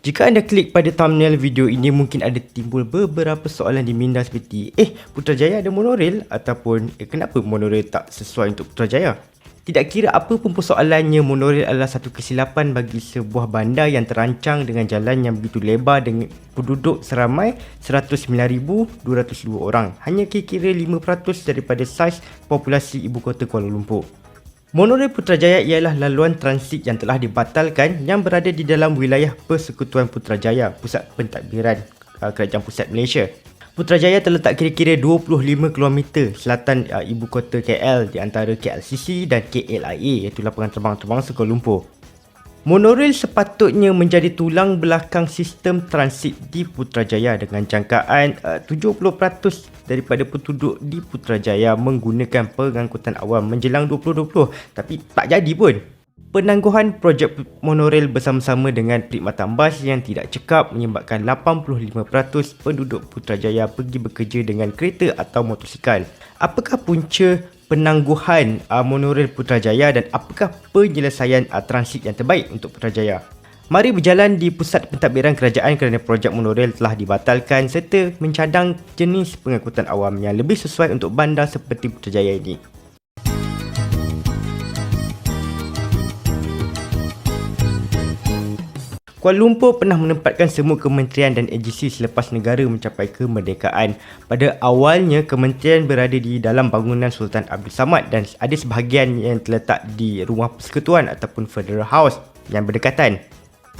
Jika anda klik pada thumbnail video ini mungkin ada timbul beberapa soalan di minda seperti Eh Putrajaya ada monorail ataupun eh, kenapa monorail tak sesuai untuk Putrajaya? Tidak kira apa pun persoalannya monorail adalah satu kesilapan bagi sebuah bandar yang terancang dengan jalan yang begitu lebar dengan penduduk seramai 109,202 orang hanya kira-kira 5% daripada saiz populasi ibu kota Kuala Lumpur. Monorail Putrajaya ialah laluan transit yang telah dibatalkan yang berada di dalam wilayah Persekutuan Putrajaya, pusat pentadbiran uh, Kerajaan Pusat Malaysia. Putrajaya terletak kira-kira 25 km selatan uh, ibu kota KL di antara KLCC dan KLIA iaitu lapangan terbang terbang Kuala Lumpur. Monorail sepatutnya menjadi tulang belakang sistem transit di Putrajaya dengan jangkaan uh, 70% daripada penduduk di Putrajaya menggunakan pengangkutan awam menjelang 2020 tapi tak jadi pun. Penangguhan projek monorail bersama-sama dengan perkhidmatan bas yang tidak cekap menyebabkan 85% penduduk Putrajaya pergi bekerja dengan kereta atau motosikal. Apakah punca penangguhan uh, monorail Putrajaya dan apakah penyelesaian uh, transit yang terbaik untuk Putrajaya. Mari berjalan di pusat pentadbiran kerajaan kerana projek monorail telah dibatalkan serta mencadang jenis pengangkutan awam yang lebih sesuai untuk bandar seperti Putrajaya ini. Kuala Lumpur pernah menempatkan semua kementerian dan agensi selepas negara mencapai kemerdekaan. Pada awalnya, kementerian berada di dalam bangunan Sultan Abdul Samad dan ada sebahagian yang terletak di Rumah Persekutuan ataupun Federal House yang berdekatan.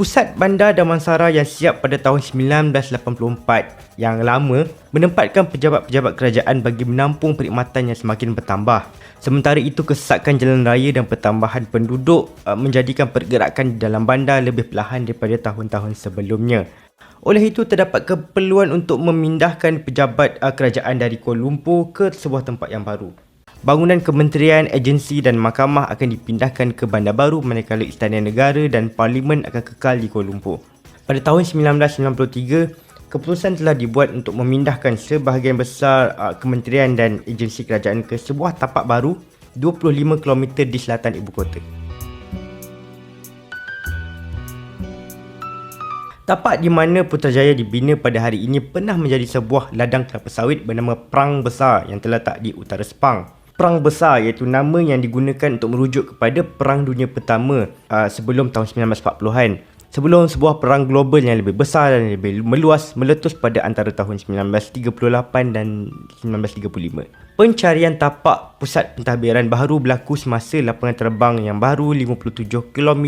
Pusat Bandar Damansara yang siap pada tahun 1984 yang lama menempatkan pejabat-pejabat kerajaan bagi menampung perkhidmatan yang semakin bertambah. Sementara itu kesesakan jalan raya dan pertambahan penduduk uh, menjadikan pergerakan di dalam bandar lebih perlahan daripada tahun-tahun sebelumnya. Oleh itu terdapat keperluan untuk memindahkan pejabat uh, kerajaan dari Kuala Lumpur ke sebuah tempat yang baru. Bangunan kementerian, agensi dan mahkamah akan dipindahkan ke bandar baru manakala istana negara dan parlimen akan kekal di Kuala Lumpur. Pada tahun 1993, keputusan telah dibuat untuk memindahkan sebahagian besar uh, kementerian dan agensi kerajaan ke sebuah tapak baru 25 km di selatan ibu kota. Tapak di mana Putrajaya dibina pada hari ini pernah menjadi sebuah ladang kelapa sawit bernama Perang Besar yang terletak di utara Sepang. Perang Besar iaitu nama yang digunakan untuk merujuk kepada Perang Dunia Pertama uh, sebelum tahun 1940-an sebelum sebuah perang global yang lebih besar dan lebih meluas meletus pada antara tahun 1938 dan 1935. Pencarian tapak pusat pentadbiran baru berlaku semasa lapangan terbang yang baru 57 km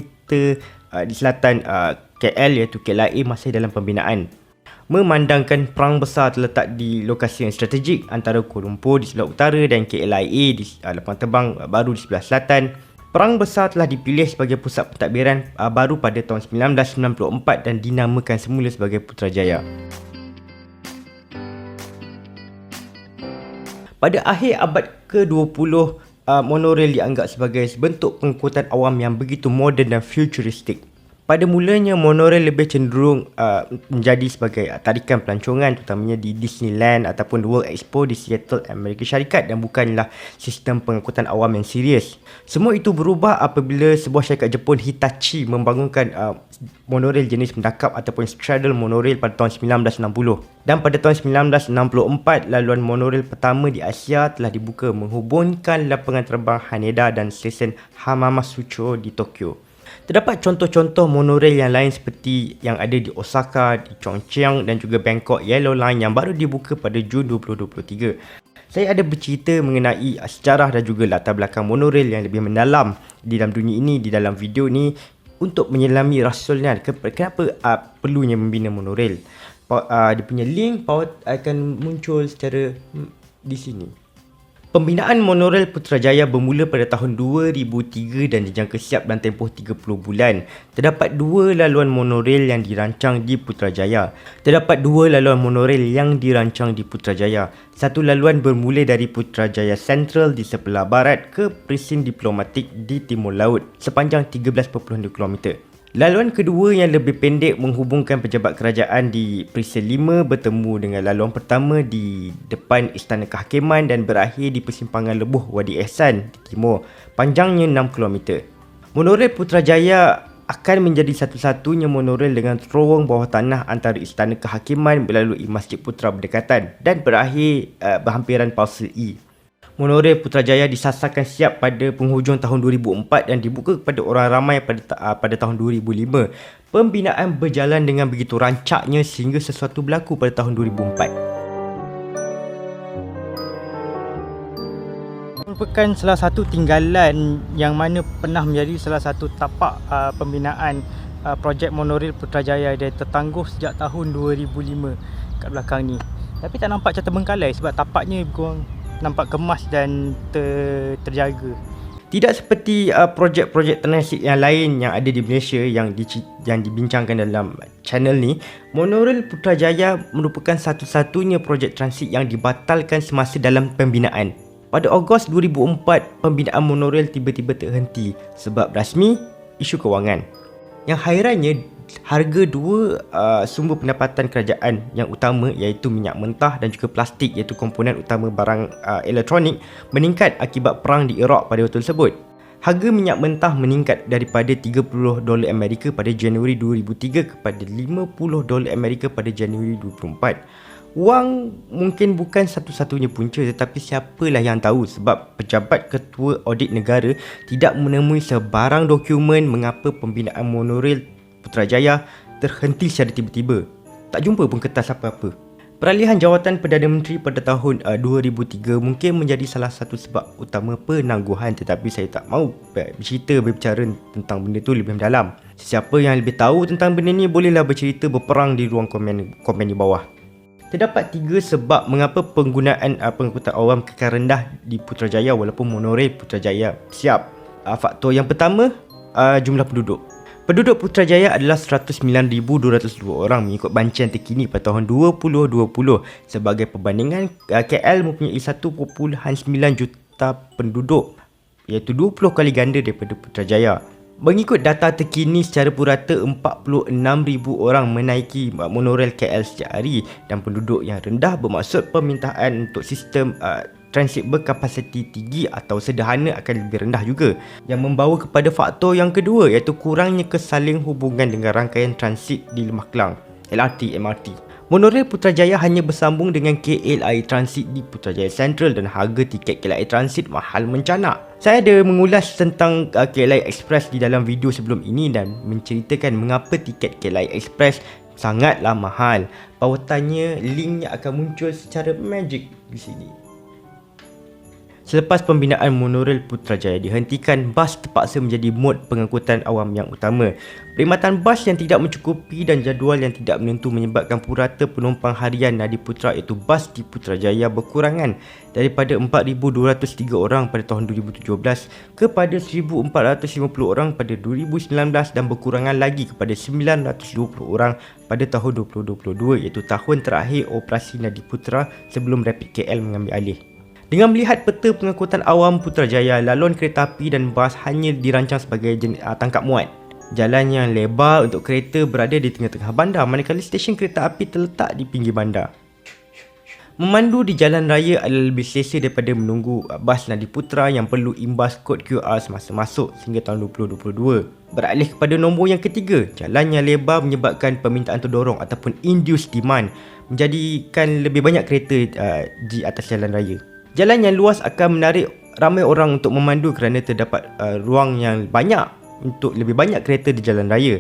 uh, di selatan uh, KL iaitu KLIA masih dalam pembinaan. Memandangkan perang besar terletak di lokasi yang strategik antara Kuala Lumpur di sebelah utara dan KLIA di uh, lapangan terbang uh, baru di sebelah selatan, Perang Besar telah dipilih sebagai pusat pentadbiran uh, baru pada tahun 1994 dan dinamakan semula sebagai Putrajaya. Pada akhir abad ke-20, uh, monorail dianggap sebagai bentuk pengangkutan awam yang begitu moden dan futuristik. Pada mulanya monorail lebih cenderung uh, menjadi sebagai uh, tarikan pelancongan terutamanya di Disneyland ataupun World Expo di Seattle, Amerika Syarikat dan bukanlah sistem pengangkutan awam yang serius. Semua itu berubah apabila sebuah syarikat Jepun Hitachi membangunkan uh, monorail jenis mendakap ataupun straddle monorail pada tahun 1960. Dan pada tahun 1964, laluan monorail pertama di Asia telah dibuka menghubungkan lapangan terbang Haneda dan stesen Hamamasucho di Tokyo. Terdapat contoh-contoh monorail yang lain seperti yang ada di Osaka, di Chongqing dan juga Bangkok Yellow Line yang baru dibuka pada Jun 2023. Saya ada bercerita mengenai sejarah dan juga latar belakang monorail yang lebih mendalam di dalam dunia ini, di dalam video ni untuk menyelami rasulnya kenapa uh, perlunya membina monorail. Uh, dia punya link akan muncul secara hmm, di sini. Pembinaan monorail Putrajaya bermula pada tahun 2003 dan dijangka siap dalam tempoh 30 bulan. Terdapat dua laluan monorail yang dirancang di Putrajaya. Terdapat dua laluan monorail yang dirancang di Putrajaya. Satu laluan bermula dari Putrajaya Central di sebelah barat ke Presin Diplomatik di timur laut sepanjang 13.2 km. Laluan kedua yang lebih pendek menghubungkan pejabat kerajaan di Presil 5 bertemu dengan laluan pertama di depan Istana Kehakiman dan berakhir di persimpangan Lebuh Wadi Ehsan di timur. Panjangnya 6 km. Monorail Putrajaya akan menjadi satu-satunya monorail dengan terowong bawah tanah antara Istana Kehakiman melalui Masjid Putra Berdekatan dan berakhir uh, berhampiran Pausel E. Monorail Putrajaya disasarkan siap pada penghujung tahun 2004 dan dibuka kepada orang ramai pada uh, pada tahun 2005. Pembinaan berjalan dengan begitu rancaknya sehingga sesuatu berlaku pada tahun 2004. merupakan salah satu tinggalan yang mana pernah menjadi salah satu tapak uh, pembinaan uh, projek monorail Putrajaya dia tertangguh sejak tahun 2005 kat belakang ni. Tapi tak nampak macam terbengkalai sebab tapaknya nampak kemas dan ter, terjaga. Tidak seperti uh, projek-projek transit yang lain yang ada di Malaysia yang di, yang dibincangkan dalam channel ni, monorail Putrajaya merupakan satu-satunya projek transit yang dibatalkan semasa dalam pembinaan. Pada Ogos 2004, pembinaan monorail tiba-tiba terhenti sebab rasmi isu kewangan. Yang hairannya, harga dua uh, sumber pendapatan kerajaan yang utama iaitu minyak mentah dan juga plastik iaitu komponen utama barang uh, elektronik meningkat akibat perang di Iraq pada waktu tersebut. Harga minyak mentah meningkat daripada 30 dolar Amerika pada Januari 2003 kepada 50 dolar Amerika pada Januari 2004. Wang mungkin bukan satu-satunya punca tetapi siapalah yang tahu sebab pejabat ketua audit negara tidak menemui sebarang dokumen mengapa pembinaan monorail Putrajaya terhenti secara tiba-tiba. Tak jumpa pun kertas apa-apa. Peralihan jawatan Perdana Menteri pada tahun uh, 2003 mungkin menjadi salah satu sebab utama penangguhan tetapi saya tak mahu bercerita berbicara tentang benda tu lebih mendalam. Siapa yang lebih tahu tentang benda ni bolehlah bercerita berperang di ruang komen komen di bawah. Terdapat tiga sebab mengapa penggunaan uh, pengangkutan awam kekal rendah di Putrajaya walaupun monorail Putrajaya siap. Uh, faktor yang pertama, uh, jumlah penduduk. Penduduk Putrajaya adalah 109,202 orang mengikut bancian terkini pada tahun 2020. Sebagai perbandingan, uh, KL mempunyai 1.9 juta penduduk iaitu 20 kali ganda daripada Putrajaya. Mengikut data terkini secara purata 46,000 orang menaiki monorail KL setiap hari dan penduduk yang rendah bermaksud permintaan untuk sistem uh, transit berkapasiti tinggi atau sederhana akan lebih rendah juga yang membawa kepada faktor yang kedua iaitu kurangnya kesaling hubungan dengan rangkaian transit di Lemah Kelang LRT MRT. Monorail Putrajaya hanya bersambung dengan KLI Transit di Putrajaya Central dan harga tiket KLI Transit mahal mencanak. Saya ada mengulas tentang uh, KLI Express di dalam video sebelum ini dan menceritakan mengapa tiket KLI Express sangatlah mahal. Pautannya linknya akan muncul secara magic di sini. Selepas pembinaan monorail Putrajaya dihentikan, bas terpaksa menjadi mod pengangkutan awam yang utama. Perkhidmatan bas yang tidak mencukupi dan jadual yang tidak menentu menyebabkan purata penumpang harian Nadi Putra iaitu bas di Putrajaya berkurangan daripada 4,203 orang pada tahun 2017 kepada 1,450 orang pada 2019 dan berkurangan lagi kepada 920 orang pada tahun 2022 iaitu tahun terakhir operasi Nadi Putra sebelum Rapid KL mengambil alih. Dengan melihat peta pengangkutan awam Putrajaya, laluan kereta api dan bas hanya dirancang sebagai jenis, uh, tangkap muat. Jalan yang lebar untuk kereta berada di tengah-tengah bandar manakala stesen kereta api terletak di pinggir bandar. Memandu di jalan raya adalah lebih selesa daripada menunggu uh, bas Nadi Putra yang perlu imbas kod QR semasa masuk sehingga tahun 2022. Beralih kepada nombor yang ketiga, jalan yang lebar menyebabkan permintaan terdorong ataupun induced demand menjadikan lebih banyak kereta uh, di atas jalan raya. Jalan yang luas akan menarik ramai orang untuk memandu kerana terdapat uh, ruang yang banyak untuk lebih banyak kereta di jalan raya.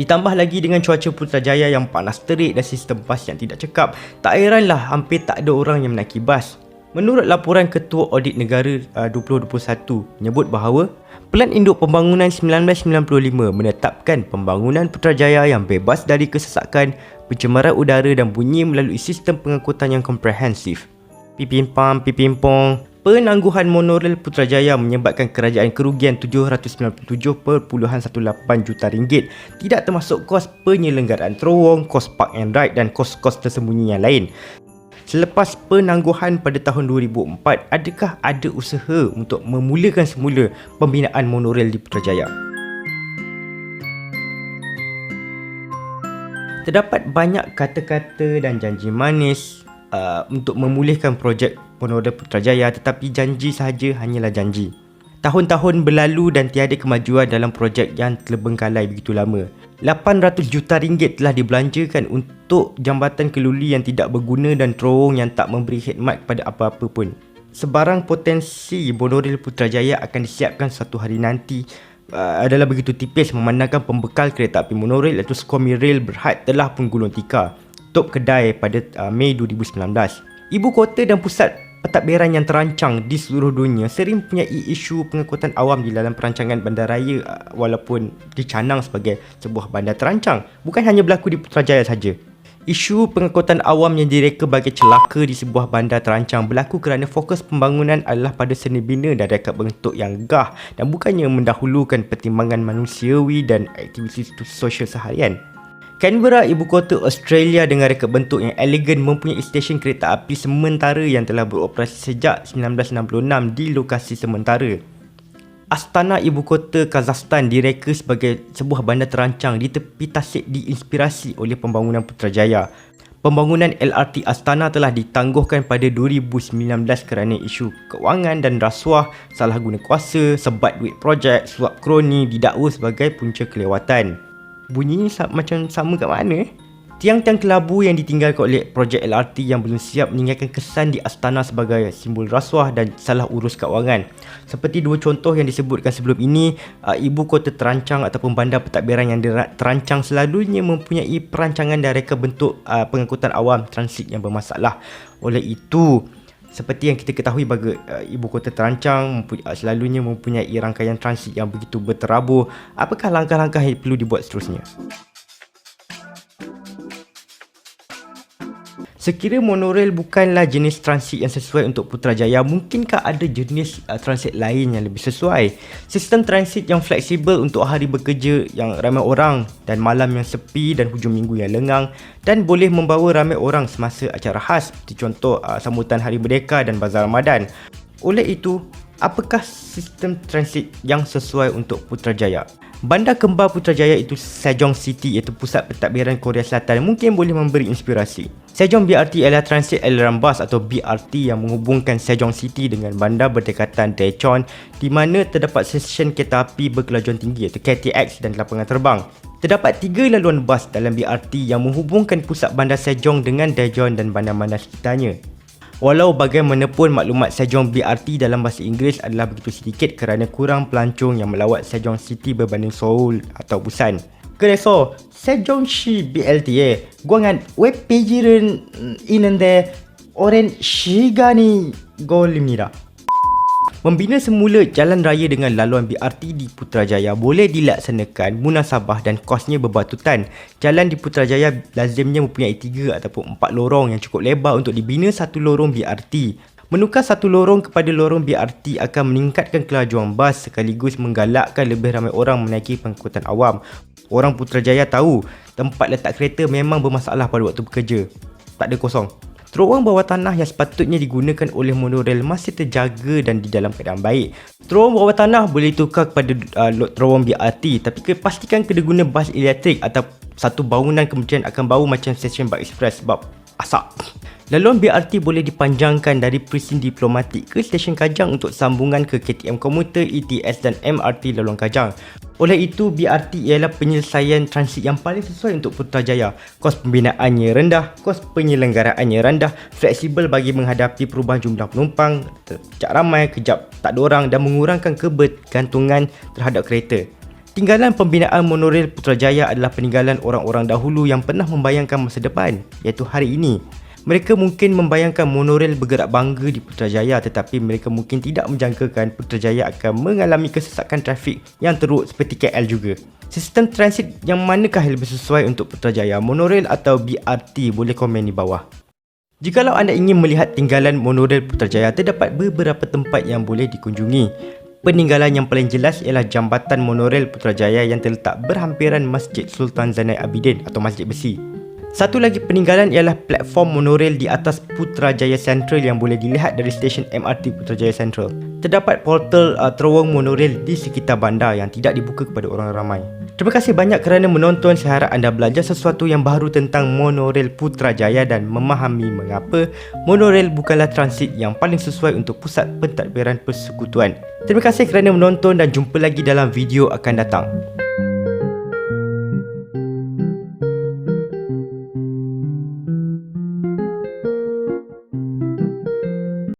Ditambah lagi dengan cuaca Putrajaya yang panas terik dan sistem bas yang tidak cekap, tak heranlah hampir tak ada orang yang menaiki bas. Menurut laporan Ketua Audit Negara uh, 2021 menyebut bahawa Pelan Induk Pembangunan 1995 menetapkan pembangunan Putrajaya yang bebas dari kesesakan, pencemaran udara dan bunyi melalui sistem pengangkutan yang komprehensif pipimpam pipimpong penangguhan monorail Putrajaya menyebabkan kerajaan kerugian 797.18 juta ringgit tidak termasuk kos penyelenggaraan terowong, kos park and ride dan kos-kos tersembunyi yang lain. Selepas penangguhan pada tahun 2004, adakah ada usaha untuk memulakan semula pembinaan monorail di Putrajaya? Terdapat banyak kata-kata dan janji manis uh, untuk memulihkan projek Monorail Putrajaya tetapi janji sahaja hanyalah janji. Tahun-tahun berlalu dan tiada kemajuan dalam projek yang terbengkalai begitu lama. 800 juta ringgit telah dibelanjakan untuk jambatan keluli yang tidak berguna dan terowong yang tak memberi khidmat kepada apa-apa pun. Sebarang potensi monorail Putrajaya akan disiapkan satu hari nanti uh, adalah begitu tipis memandangkan pembekal kereta api monorail iaitu Skomi Rail Berhad telah pun gulung tikar top kedai pada uh, Mei 2019. Ibu kota dan pusat pentadbiran yang terancang di seluruh dunia sering mempunyai isu pengangkutan awam di dalam perancangan bandaraya uh, walaupun dicanang sebagai sebuah bandar terancang. Bukan hanya berlaku di Putrajaya saja. Isu pengangkutan awam yang direka bagi celaka di sebuah bandar terancang berlaku kerana fokus pembangunan adalah pada seni bina dan reka bentuk yang gah dan bukannya mendahulukan pertimbangan manusiawi dan aktiviti sosial seharian. Canberra, ibu kota Australia dengan reka bentuk yang elegan mempunyai stesen kereta api sementara yang telah beroperasi sejak 1966 di lokasi sementara. Astana, ibu kota Kazakhstan direka sebagai sebuah bandar terancang di tepi tasik diinspirasi oleh pembangunan Putrajaya. Pembangunan LRT Astana telah ditangguhkan pada 2019 kerana isu kewangan dan rasuah, salah guna kuasa, sebat duit projek, suap kroni didakwa sebagai punca kelewatan bunyi sa- macam sama kat mana eh? Tiang-tiang kelabu yang ditinggalkan oleh projek LRT yang belum siap meninggalkan kesan di Astana sebagai simbol rasuah dan salah urus keuangan. Seperti dua contoh yang disebutkan sebelum ini, uh, ibu kota terancang ataupun bandar pentadbiran yang terancang selalunya mempunyai perancangan dan reka bentuk uh, pengangkutan awam transit yang bermasalah. Oleh itu, seperti yang kita ketahui bagi uh, ibu kota terancang mempunyai, uh, selalunya mempunyai rangkaian transit yang begitu berterabur apakah langkah-langkah yang perlu dibuat seterusnya Sekira monorail bukanlah jenis transit yang sesuai untuk Putrajaya, mungkinkah ada jenis uh, transit lain yang lebih sesuai? Sistem transit yang fleksibel untuk hari bekerja yang ramai orang dan malam yang sepi dan hujung minggu yang lengang dan boleh membawa ramai orang semasa acara khas seperti contoh uh, sambutan Hari Merdeka dan Bazar Ramadan. Oleh itu, apakah sistem transit yang sesuai untuk Putrajaya? Bandar kembar Putrajaya itu Sejong City iaitu pusat pentadbiran Korea Selatan mungkin boleh memberi inspirasi. Sejong BRT adalah transit aliran bas atau BRT yang menghubungkan Sejong City dengan bandar berdekatan Daejeon di mana terdapat stesen kereta api berkelajuan tinggi iaitu KTX dan lapangan terbang. Terdapat tiga laluan bas dalam BRT yang menghubungkan pusat bandar Sejong dengan Daejeon dan bandar-bandar sekitarnya. Walau bagaimanapun maklumat Sejong BRT dalam bahasa Inggeris adalah begitu sedikit kerana kurang pelancong yang melawat Sejong City berbanding Seoul atau Busan. 그래서 세종시 BLT에 광한 웹페이지를 있는데 오랜 시간이 걸립니다. Membina semula jalan raya dengan laluan BRT di Putrajaya boleh dilaksanakan munasabah dan kosnya berbatutan. Jalan di Putrajaya lazimnya mempunyai tiga ataupun empat lorong yang cukup lebar untuk dibina satu lorong BRT. Menukar satu lorong kepada lorong BRT akan meningkatkan kelajuan bas sekaligus menggalakkan lebih ramai orang menaiki pengangkutan awam. Orang Putrajaya tahu tempat letak kereta memang bermasalah pada waktu bekerja. Tak ada kosong. Terowong bawah tanah yang sepatutnya digunakan oleh monorail masih terjaga dan di dalam keadaan baik. Terowong bawah tanah boleh tukar kepada uh, terowong BRT tapi pastikan kena guna bas elektrik atau satu bangunan kemudian akan bau macam stesen bus express sebab asap. Laluan BRT boleh dipanjangkan dari presin diplomatik ke stesen Kajang untuk sambungan ke KTM komuter, ETS dan MRT laluan Kajang. Oleh itu, BRT ialah penyelesaian transit yang paling sesuai untuk Putrajaya. Kos pembinaannya rendah, kos penyelenggaraannya rendah, fleksibel bagi menghadapi perubahan jumlah penumpang, kejap ramai, kejap tak ada orang dan mengurangkan kebergantungan terhadap kereta. Tinggalan pembinaan monorail Putrajaya adalah peninggalan orang-orang dahulu yang pernah membayangkan masa depan, iaitu hari ini. Mereka mungkin membayangkan monorail bergerak bangga di Putrajaya tetapi mereka mungkin tidak menjangkakan Putrajaya akan mengalami kesesakan trafik yang teruk seperti KL juga. Sistem transit yang manakah yang lebih sesuai untuk Putrajaya, monorail atau BRT? Boleh komen di bawah. Jikalau anda ingin melihat tinggalan monorail Putrajaya, terdapat beberapa tempat yang boleh dikunjungi. Peninggalan yang paling jelas ialah jambatan monorail Putrajaya yang terletak berhampiran Masjid Sultan Zainal Abidin atau Masjid Besi. Satu lagi peninggalan ialah platform monorail di atas Putrajaya Central yang boleh dilihat dari stesen MRT Putrajaya Central. Terdapat portal uh, terowong monorail di sekitar bandar yang tidak dibuka kepada orang ramai. Terima kasih banyak kerana menonton. Saya harap anda belajar sesuatu yang baru tentang monorail Putrajaya dan memahami mengapa monorail bukanlah transit yang paling sesuai untuk pusat pentadbiran persekutuan. Terima kasih kerana menonton dan jumpa lagi dalam video akan datang.